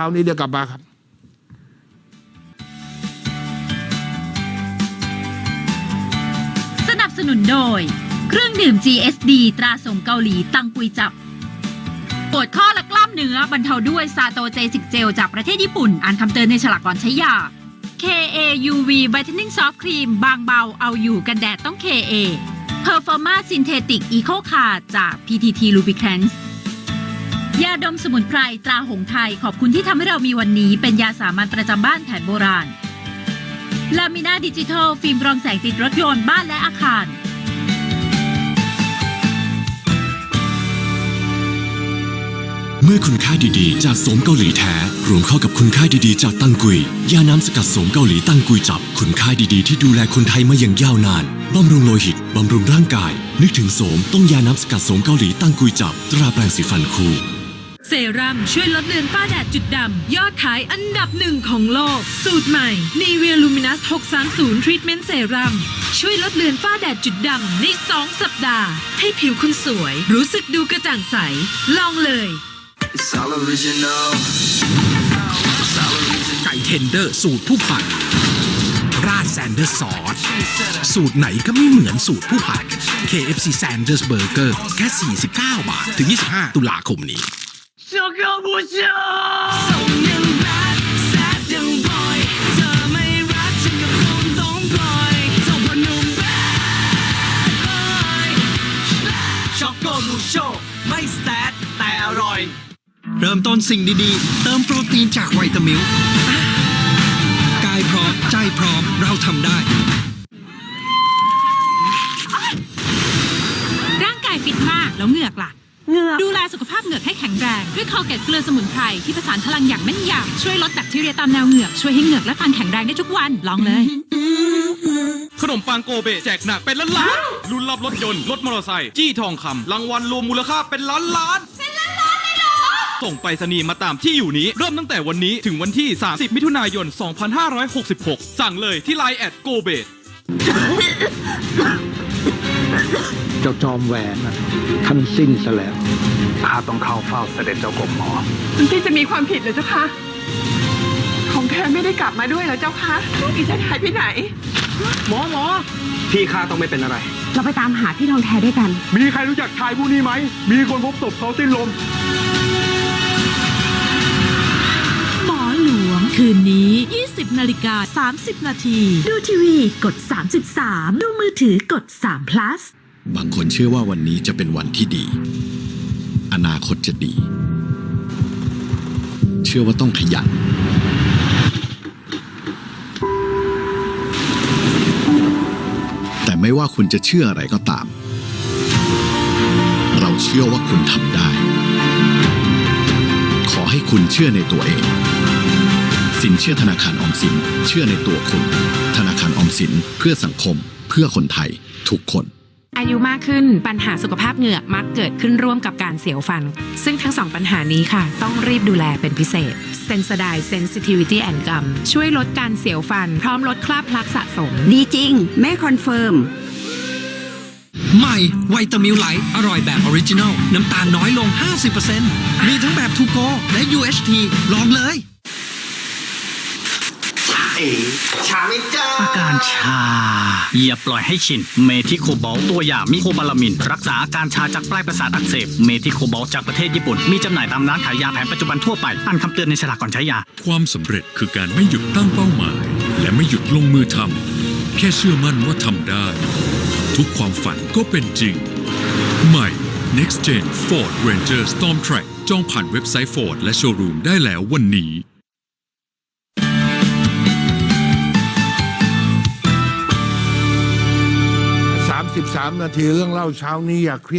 ช้านี้เดี๋ยวกลับมาครับสนับสนุนโดย เครื่องดื่ม GSD ตราส่งเกาหลีตังกุยจับปวดข้อและกล้ามเนื้อบรรเทาด้วยซาโตเจสิกเจลจากประเทศญี่ปุ่น อ่านคำเตือนในฉลากก่อนใช้ยา KAUV Whitening Soft Cream บางเบาเอาอยู่กันแดดต้อง KA Performa Synthetic Eco Card จาก PTT Lubricants ยาดมสมุนไพรตราหงไทย ขอบคุณที่ทำให้เรามีวันนี้เป็นยาสามัญประจำบ้านแผนโบราณลามิน่าดิจิทัล ฟิล์มรองแสงติดรถยนต์บ้านและอาคารเมื่อคุณค่าดีๆ จากสมเกาหลีแท้ รวมเข้ากับคุณค่าดีๆ จากตังกุย ยาน้ำสกัดสมเกาหลีตังกุยจับ คุณค่าดีๆ ที่ดูแลคนไทยมาอย่างยาวนานบำรุงโลหิตบำรุงร่างกาย นึกถึงโสมต้องยาน้ำสกัดสมเกาหลีตังกุยจับ ตราแปรงสีฟันคู เซรั่มช่วยลดเลือนฝ้าแดดจุดดำ ยอดขายอันดับหนึ่งของโลก สูตรใหม่ Nivea Luminous 630 Treatment Serum ช่วยลดเลือนฝ้าแดดจุดดำใน 2 สัปดาห์ ให้ผิวคุณสวย รู้สึกดูกระจ่างใส ลองเลย It's all original. ไก่เทนเดอร์สูตรผู้ผัดราดแซนเดอร์ซอส สูตรไหนก็ไม่เหมือนสูตรผู้ผัด KFC Sanders Burger แค่ 49 บาท ถึง 25 ตุลาคมนี้ 小哥不休。送ยังแบดแซดยังบอยเธอไม่รักฉันก็คงต้องปล่อยเจ้าพอหนุ่มแบดบอยช็อกโกมูโชไม่แซดแต่อร่อย เริ่มต้นสิ่งดีๆ เติมโปรตีนจากไวตามิลกายพร้อม ใจพร้อม เราทำได้ ร่างกายฟิตมาก แล้วเหงือกล่ะ เหงือกดูแลสุขภาพเหงือกให้แข็งแรง ด้วยคอเกตเกลือสมุนไพรที่ประสานพลังอย่างแม่นยำช่วยลดแบคทีเรียตามแนวเหงือกช่วยให้เหงือกและฟันแข็งแรงได้ทุกวันลองเลย ขนมปังโกเบแจกหนักเป็นล้านล้านลุ้นรับรถยนต์รถมอเตอร์ไซค์จี้ทองคำรางวัลรวมมูลค่าเป็นล้านล้านเป็นล้านล้านเลยเหรอส่งไปรษณีย์มาตามที่อยู่นี้ เริ่มตั้งแต่วันนี้ถึงวันที่ 30 มิถุนายน 2566 สั่งเลยที่ไลน์แอดโกเบ เจ้าจอมแหวนน่ะท่านสิ้นซะแล้วข้าต้องเข้าเฝ้าเสด็จเจ้ากรมหมอคุณพี่จะมีความผิดเหรือเจ้าคะ ของแท้ไม่ได้กลับมาด้วยเหรอเจ้าคะพี่จะหายไปไหน หมอหมอพี่ข้าต้องไม่เป็นอะไร เราไปตามหาพี่ทองแท้ด้วยกัน มีใครรู้จักชายผู้นี้ไหม มีคนพบศพเขาสิ้นลม หมอหลวงคืนนี้ 20นาฬิกา30 นาที ดูทีวีกด 33 ดูมือถือกด3 plus บางคนเชื่อว่าวันนี้จะเป็นวันที่ดี อนาคตจะดี เชื่อว่าต้องขยัน แต่ไม่ว่าคุณจะเชื่ออะไรก็ตาม เราเชื่อว่าคุณทำได้ ขอให้คุณเชื่อในตัวเอง สินเชื่อธนาคารออมสิน เชื่อในตัวคุณ ธนาคารออมสินเพื่อสังคม เพื่อคนไทย ทุกคน อายุมากขึ้นปัญหาสุขภาพเหงือกมักเกิดขึ้นร่วมกับการเสียวฟัน ซึ่งทั้งสองปัญหานี้ค่ะ ต้องรีบดูแลเป็นพิเศษ s e n s o d i e Sensitivity and Gum ช่วยลดการเสียวฟัน พร้อมลดคราบพลักสะสม ดีจริง แม่คอนเฟิร์มใหม่ไวตามิลไลท์อร่อยแบบออริจินอลน้ำตาลน้อยลง 50%มีทั้งแบบทูโกและ UHT ลองเลย อาการชา อย่าปล่อยให้ชิน เมทิโคบอลตัวอย่างมิโคบาลามิน รักษาอาการชาจากปลายประสาทอักเสบ เมทิโคบอลจากประเทศญี่ปุ่น มีจำหน่ายตามร้านขายยาแผนปัจจุบันทั่วไป อ่านคำเตือนในฉลากก่อนใช้ยา ความสำเร็จคือการไม่หยุดตั้งเป้าหมาย และไม่หยุดลงมือทำแค่เชื่อมั่นว่าทำได้ ทุกความฝันก็เป็นจริง ใหม่ Next Gen Ford Ranger Storm Track จองผ่านเว็บไซต์ Ford และโชว์รูมได้แล้ววันนี้ 13 นาทีเรื่องเล่าเช้านี้อย่าเครียด